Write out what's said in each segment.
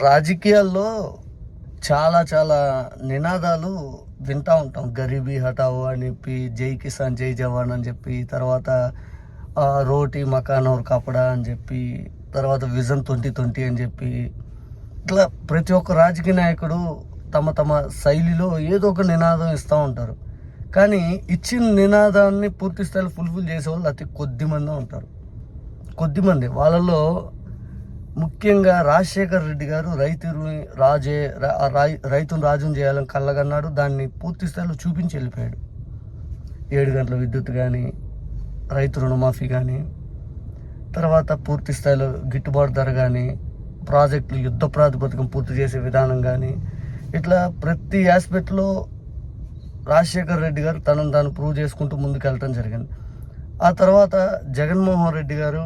రాజకీయాల్లో చాలా చాలా నినాదాలు వింటూ ఉంటాం. గరీబీ హటావో అని చెప్పి జై కిసాన్ జై జవాన్ అని చెప్పి తర్వాత రోటీ మకాన్ और కపడా అని చెప్పి తర్వాత విజన్ ట్వంటీ ట్వంటీ అని చెప్పి ఇట్లా ప్రతి ఒక్క రాజకీయ నాయకుడు తమ తమ శైలిలో ఏదో ఒక నినాదం ఇస్తూ ఉంటారు. కానీ ఇచ్చిన నినాదాన్ని పూర్తి స్థాయిలో ఫుల్ఫిల్ చేసే వాళ్ళు అతి కొద్ది మంది ఉంటారు. కొద్దిమంది వాళ్ళలో ముఖ్యంగా రాజశేఖర్ రెడ్డి గారు రైతులు రాజే రా- రైతును రాజును చేయాలని కళ్ళగన్నాడు దాన్ని పూర్తి స్థాయిలో చూపించి వెళ్ళిపోయాడు. ఏడు గంటల విద్యుత్ కానీ రైతు రుణమాఫీ కానీ తర్వాత పూర్తి స్థాయిలో గిట్టుబాటు ధర కానీ ప్రాజెక్టులు యుద్ధ ప్రాతిపదికం పూర్తి చేసే విధానం కానీ ఇట్లా ప్రతి ఆస్పెక్ట్లో రాజశేఖర్ రెడ్డి గారు తనను తాను ప్రూవ్ చేసుకుంటూ ముందుకు వెళ్ళటం జరిగింది. ఆ తర్వాత జగన్మోహన్ రెడ్డి గారు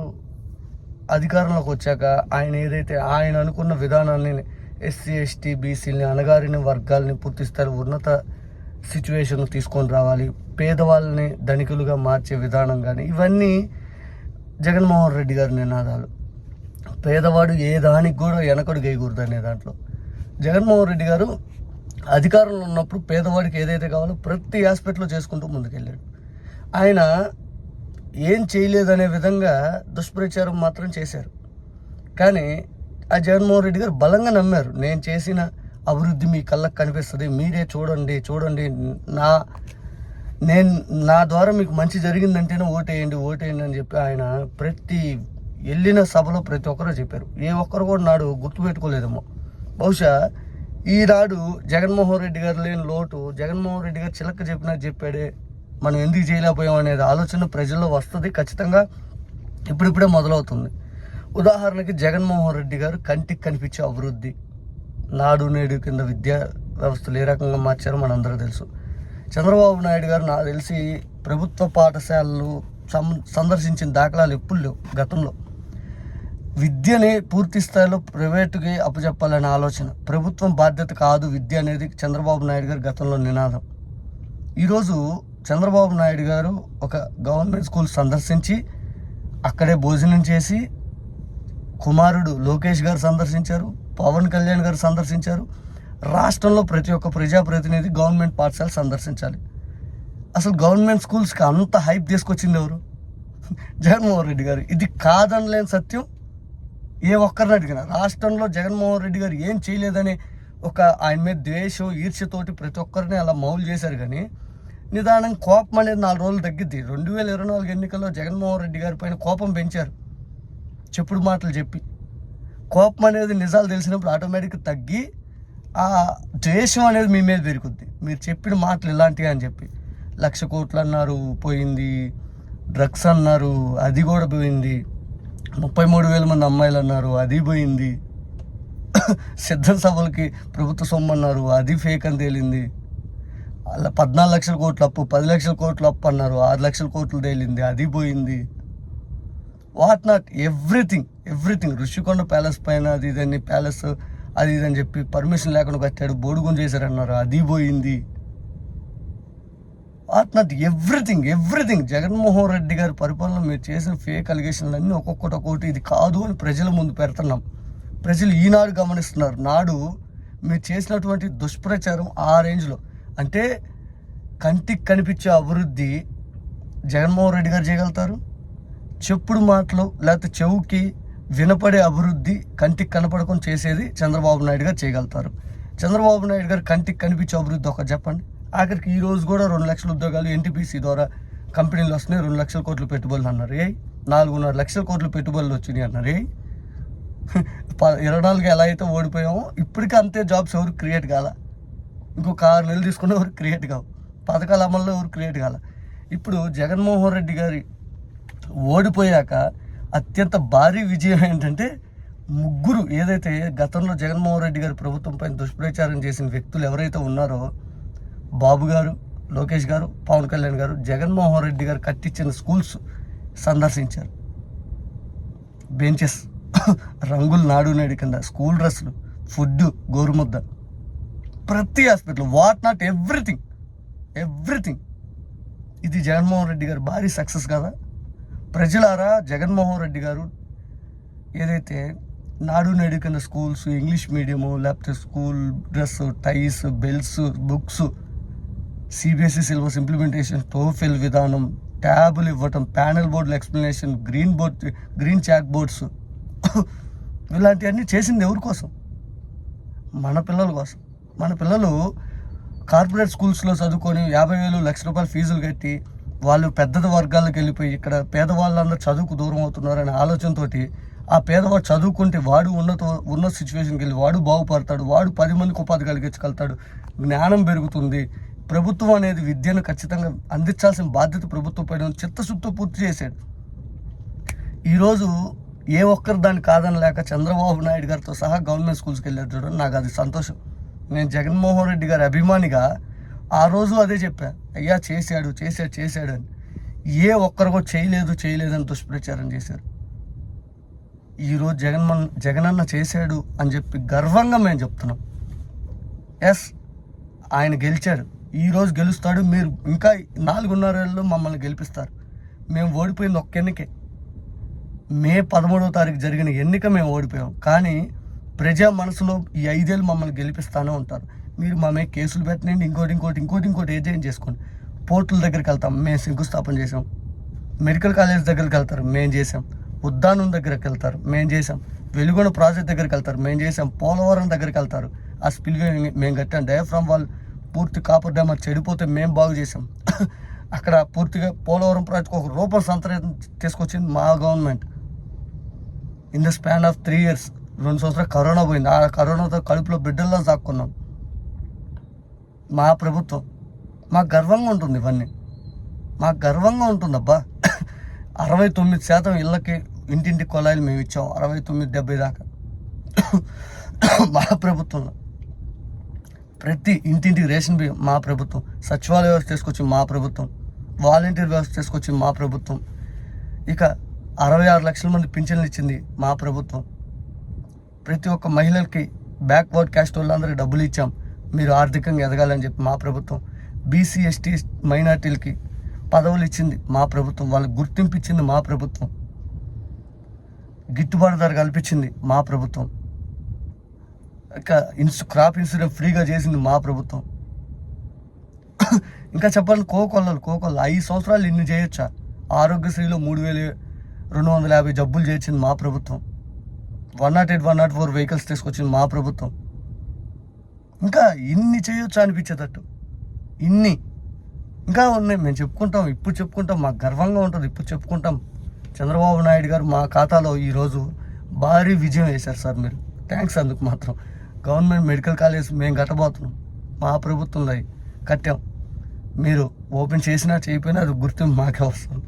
అధికారంలోకి వచ్చాక ఆయన ఏదైతే ఆయన అనుకున్న విధానాన్ని ఎస్సీ ఎస్టీ బీసీలని అణగారిన వర్గాల్ని పూర్తిస్తారు ఉన్నత సిచ్యువేషన్ తీసుకొని రావాలి. పేదవాళ్ళని ధనికులుగా మార్చే విధానం కానీ ఇవన్నీ జగన్మోహన్ రెడ్డి గారి నినాదాలు. పేదవాడు ఏ దానికి కూడా వెనకడు గేయకూడదు అనే దాంట్లో. జగన్మోహన్ రెడ్డి గారు అధికారంలో ఉన్నప్పుడు పేదవాడికి ఏదైతే కావాలో ప్రతి ఆస్పెక్ట్లో చేసుకుంటూ ముందుకెళ్ళాడు. ఆయన ఏం చేయలేదనే విధంగా దుష్ప్రచారం మాత్రం చేశారు. కానీ ఆ జగన్మోహన్ రెడ్డి గారు బలంగా నమ్మారు. నేను చేసిన అభివృద్ధి మీ కళ్ళకు కనిపిస్తుంది. మీరే చూడండి చూడండి. నా నేను నా ద్వారా మీకు మంచి జరిగిందంటేనే ఓటేయండి ఓటేయండి అని చెప్పి ఆయన ప్రతి వెళ్ళిన సభలో ప్రతి ఒక్కరూ చెప్పారు. ఏ ఒక్కరు కూడా నాడు గుర్తుపెట్టుకోలేదేమో. బహుశా ఈనాడు జగన్మోహన్ రెడ్డి గారు లేని లోటు జగన్మోహన్ రెడ్డి గారు చిలక చెప్పినా చెప్పాడే మనం ఎందుకు చేయలేకపోయాం అనేది ఆలోచన ప్రజల్లో వస్తుంది ఖచ్చితంగా. ఇప్పుడిప్పుడే మొదలవుతుంది. ఉదాహరణకి జగన్మోహన్ రెడ్డి గారు కంటికి కనిపించే అభివృద్ధి. నాడు నేడు కింద విద్యా వ్యవస్థలు ఏ రకంగా మార్చారో మనందరూ తెలుసు. చంద్రబాబు నాయుడు గారు నాకు తెలిసి ప్రభుత్వ పాఠశాలలు సం- సందర్శించిన దాఖలాలు ఎప్పుడు లేవు గతంలో. విద్యని పూర్తి స్థాయిలో ప్రైవేటుకి అప్పచెప్పాలనే ఆలోచన. ప్రభుత్వం బాధ్యత కాదు విద్య అనేది చంద్రబాబు నాయుడు గారి గతంలో నినాదం. ఈరోజు చంద్రబాబు నాయుడు గారు ఒక గవర్నమెంట్ స్కూల్ సందర్శించి అక్కడే భోజనం చేసి కుమారుడు లోకేష్ గారు సందర్శించారు పవన్ కళ్యాణ్ గారు సందర్శించారు. రాష్ట్రంలో ప్రతి ఒక్క ప్రజాప్రతినిధి గవర్నమెంట్ పాఠశాల సందర్శించాలి. అసలు గవర్నమెంట్ స్కూల్స్కి అంత హైప్ తీసుకొచ్చింది ఎవరు? జగన్మోహన్ రెడ్డి గారు. ఇది కాదనలేని సత్యం. ఏ ఒక్కరిని అడిగినా. రాష్ట్రంలో జగన్మోహన్ రెడ్డి గారు ఏం చేయలేదని ఒక ఆయన మీద ద్వేషం ఈర్ష్యతోటి ప్రతి ఒక్కరిని అలా మౌలు చేశారు కానీ నిదానం కోపం అనేది నాలుగు రోజులు తగ్గిద్ది. రెండు వేల ఇరవై నాలుగు ఎన్నికల్లో జగన్మోహన్ రెడ్డి గారి పైన కోపం పెంచారు. చెప్పుడు మాటలు చెప్పి. కోపం అనేది నిజాలు తెలిసినప్పుడు ఆటోమేటిక్గా తగ్గి ఆ ద్వేషం అనేది మీ మీద పెరుగుద్ది. మీరు చెప్పిన మాటలు ఇలాంటివి అని చెప్పి. లక్ష కోట్లు అన్నారు పోయింది. డ్రగ్స్ అన్నారు అది కూడా పోయింది. ముప్పై మూడు వేల మంది అమ్మాయిలు అన్నారు అది పోయింది. సిద్ధం సభలకి ప్రభుత్వ సొమ్ము అన్నారు అది ఫేక్ అని తేలింది. అలా పద్నాలుగు లక్షల కోట్ల అప్పు పది లక్షల కోట్ల అప్పు అన్నారు. ఆరు లక్షల కోట్లు తేలింది. అది పోయింది. What not everything everything Rushikonda palace పైన అది ఇదని ప్యాలెస్ అది ఇది అని చెప్పి పర్మిషన్ లేకుండా కట్టాడు. బోడుగుని చేశారన్నారు. అది పోయింది. What not everything everything Jaganmohan Reddy గారి పరిపాలన మీరు చేసిన ఫేక్ అలిగేషన్లన్నీ ఒక్కొక్కటి ఒక్కొక్కటి ఇది కాదు అని ప్రజల ముందు పెడుతున్నాం. ప్రజలు ఈనాడు గమనిస్తున్నారు. నాడు మీరు చేసినటువంటి దుష్ప్రచారం ఆ రేంజ్లో అంటే కంటికి కనిపించే అభివృద్ధి జగన్మోహన్ రెడ్డి గారు చేయగలుగుతారు? చెప్పుడు మాటలు లేకపోతే చెవుకి వినపడే అభివృద్ధి కంటికి కనపడకుండా చేసేది చంద్రబాబు నాయుడు గారు చేయగలుగుతారు. చంద్రబాబు నాయుడు గారు కంటికి కనిపించే అభివృద్ధి ఒకటి చెప్పండి. ఆఖరికి ఈ రోజు కూడా రెండు లక్షల ఉద్యోగాలు ఎన్టీపీసీ ద్వారా కంపెనీలు వస్తున్నాయి. రెండు లక్షల కోట్లు పెట్టుబడులు అన్నారు. ఏ నాలుగున్నర లక్షల కోట్లు పెట్టుబడులు వచ్చినాయి అన్నారు. ఏ ప- ఇరవై నాలుగు ఎలా అయితే ఓడిపోయామో ఇప్పటికీ అంతే జాబ్స్ ఎవరు క్రియేట్ కాల. ఇంకొక ఆరు నెలలు తీసుకున్న ఎవరు క్రియేట్ కావు. పథకాల అమల్లో ఎవరు క్రియేట్ కాల. ఇప్పుడు జగన్మోహన్ రెడ్డి గారి ఓడిపోయాక అత్యంత భారీ విజయం ఏంటంటే ముగ్గురు ఏదైతే గతంలో జగన్మోహన్ రెడ్డి గారి ప్రభుత్వంపై దుష్ప్రచారం చేసిన వ్యక్తులు ఎవరైతే ఉన్నారో బాబు గారు లోకేష్ గారు పవన్ కళ్యాణ్ గారు జగన్మోహన్ రెడ్డి గారు కట్టించిన స్కూల్స్ సందర్శించారు. బెంచెస్ రంగులు నాడు నేడు కింద స్కూల్ డ్రెస్సులు ఫుడ్ గోరుముద్ద. ప్రతి hospital what not everything everything ఇది జగన్మోహన్ రెడ్డి గారు భారీ సక్సెస్ కదా. ప్రజలారా జగన్మోహన్ రెడ్డి గారు ఏదైతే నాడు నేడు కింద స్కూల్స్ ఇంగ్లీష్ మీడియము లేకపోతే school dress ties bells books CBSE syllabus implementation TOEFL విధానం ట్యాబులు ఇవ్వటం ప్యానల్ బోర్డుల explanation green board green chalk boards ఇలాంటివన్నీ చేసింది ఎవరి కోసం? మన పిల్లల కోసం. మన పిల్లలు కార్పొరేట్ స్కూల్స్లో చదువుకొని యాభై వేలు లక్ష రూపాయలు ఫీజులు కట్టి వాళ్ళు పెద్ద వర్గాలకు వెళ్ళిపోయి ఇక్కడ పేదవాళ్ళందరూ చదువుకు దూరం అవుతున్నారనే ఆలోచనతోటి ఆ పేదవాడు చదువుకుంటే వాడు ఉన్నత ఉన్న సిచ్యువేషన్కి వెళ్ళి వాడు బాగుపడతాడు వాడు పది మందికి ఉపాధి కలిగించగలుగుతాడు. జ్ఞానం పెరుగుతుంది. ప్రభుత్వం అనేది విద్యను ఖచ్చితంగా అందించాల్సిన బాధ్యత ప్రభుత్వం పైన ఉంది. చిత్తశుద్ధితో పూర్తి చేశాడు. ఈరోజు ఏ ఒక్కరు దాన్ని కాదని లేక చంద్రబాబు నాయుడు గారితో సహా గవర్నమెంట్ స్కూల్స్కి వెళ్ళారు చూడండి. నాకు అది సంతోషం. నేను జగన్మోహన్ రెడ్డి గారి అభిమానిగా ఆ రోజు అదే చెప్పా అయ్యా చేశాడు చేశాడు చేశాడు అని. ఏ ఒక్కరు కూడా చేయలేదు చేయలేదు అని దుష్ప్రచారం చేశారు. ఈరోజు జగన్మన్ జగనన్న చేశాడు అని చెప్పి గర్వంగా మేము చెప్తున్నాం. ఎస్ ఆయన గెలిచాడు. ఈరోజు గెలుస్తాడు. మీరు ఇంకా నాలుగున్నరేళ్ళు మమ్మల్ని గెలిపిస్తారు. మేము ఓడిపోయింది ఒక్క ఎన్నికే. మే పదమూడవ తారీఖు జరిగిన ఎన్నిక మేము ఓడిపోయాం. కానీ ప్రజా మనసులో ఈ ఐదేళ్ళు మమ్మల్ని గెలిపిస్తానే ఉంటారు. మీరు మా మీద కేసులు పెట్టనండి ఇంకోటి ఇంకోటి ఇంకోటి ఇంకోటి ఏజెంట్ చేసుకోండి. పోర్టుల దగ్గరికి వెళ్తాం మేము శంకుస్థాపన చేసాం మెడికల్ కాలేజ్ దగ్గరికి వెళ్తారు మేము చేసాం ఉద్దానం దగ్గరికి వెళ్తారు మేము చేసాం వెలుగొండ ప్రాజెక్ట్ దగ్గరికి వెళ్తారు మేము చేసాం పోలవరం దగ్గరికి వెళ్తారు. ఆ స్పిల్వే మేము కట్టాం. డయాఫ్రామ్ వాల్ పూర్తి కాపర్ డ్యామ్ చెడిపోతే మేము బాగు చేసాం అక్కడ పూర్తిగా పోలవరం ప్రాజెక్ట్ ఒక రూపం సంతరం తీసుకొచ్చింది మా government. In the span of three years. రెండు సంవత్సరాలు కరోనా పోయింది. ఆ కరోనాతో కడుపులో బిడ్డల్లో దాక్కున్నాం మా ప్రభుత్వం. మాకు గర్వంగా ఉంటుంది ఇవన్నీ. మాకు గర్వంగా ఉంటుంది అబ్బా అరవై తొమ్మిది శాతం ఇళ్ళకి ఇంటింటి కొలాయిలు మేము ఇచ్చాం. అరవై తొమ్మిది డెబ్బై దాకా. మా ప్రభుత్వంలో ప్రతి ఇంటింటికి రేషన్ బియ్యం మా ప్రభుత్వం. సచివాలయ వ్యవస్థ తీసుకొచ్చి మా ప్రభుత్వం. వాలంటీర్ వ్యవస్థ తీసుకొచ్చి మా ప్రభుత్వం. ఇక అరవై ఆరు లక్షల మంది పింఛన్లు ఇచ్చింది మా ప్రభుత్వం. ప్రతి ఒక్క మహిళలకి బ్యాక్వర్డ్ క్యాస్ట్ వాళ్ళందరికీ డబ్బులు ఇచ్చాం. మీరు ఆర్థికంగా ఎదగాలని చెప్పి మా ప్రభుత్వం. బీసీ ఎస్టీ మైనార్టీలకి పదవులు ఇచ్చింది మా ప్రభుత్వం. వాళ్ళకి గుర్తింపు ఇచ్చింది మా ప్రభుత్వం. గిట్టుబాటు ధర కల్పించింది మా ప్రభుత్వం. ఇంకా ఇన్సు క్రాప్ ఇన్సూరెన్స్ ఫ్రీగా చేసింది మా ప్రభుత్వం. ఇంకా చెప్పాలి కోకొల్లలు కోకొల్లలు ఐదు సంవత్సరాలు ఇన్ని చేయొచ్చా? ఆరోగ్యశ్రీలో మూడు వేలు రెండు వందల యాభై జబ్బులు చేసింది మా ప్రభుత్వం. One nought eight one nought four vehicles తీసుకొచ్చింది మా ప్రభుత్వం. ఇంకా ఇన్ని చేయొచ్చు అనిపించేటట్టు? ఇన్ని. ఇంకా ఉన్నాయి. మేము చెప్పుకుంటాం ఇప్పుడు చెప్పుకుంటాం మాకు గర్వంగా ఉంటుంది. ఇప్పుడు చెప్పుకుంటాం. చంద్రబాబు నాయుడు గారు మా ఖాతాలో ఈరోజు భారీ విజయం వేశారు సార్ మీరు. థ్యాంక్స్ అందుకు మాత్రం. గవర్నమెంట్ మెడికల్ కాలేజ్ మేము కట్టబోతున్నాం. మా ప్రభుత్వంలో కట్టాం. మీరు ఓపెన్ చేసినా చేయకపోయినా అది గుర్తింపు మాకే వస్తుంది.